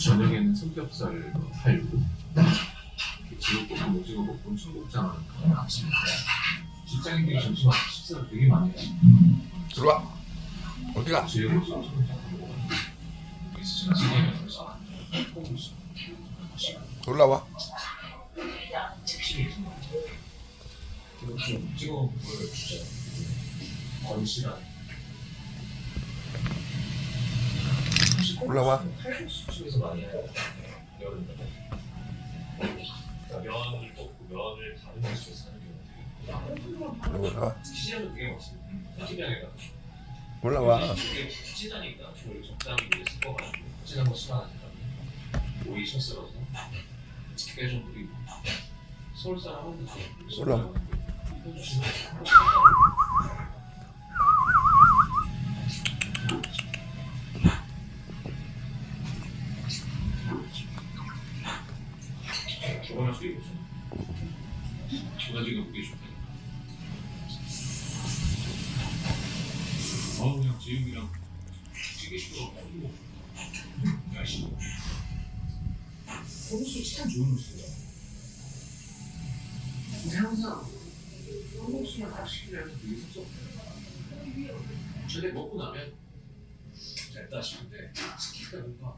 저녁에는 삼겹살 팔고 지역볶음, 오징어볶음, 청국장 아침에 직장인들이 점심 식사를 되게 많이 해요. 들어와. 어디가? 청국장 지내면서 콩국수 올라와. 이거 좀 찍어 보여주세요. 건실한 올라와. 면을 뽑고 면을 다른 집에서 사는 되게 많아요. 올라와. 시장도 되게 많습니다. 시장에다 올라와. 이게 진하니까 저희 적당히 이제 섞어가지고 진한 거 싫어하니까 오이 채 썰어서 깨좀 뿌리고 서울 사람은 올라와. 수입 없어. 두 가지가 무게 좋다. 어 그냥 지금이랑 찌개식으로 먹고 날씨. 콩국수 참 좋은 음식이야. 근데 항상 콩국수만 딱 시키려면 되게 섭섭해. 근데 먹고 나면 됐다 싶은데 시키다 보니까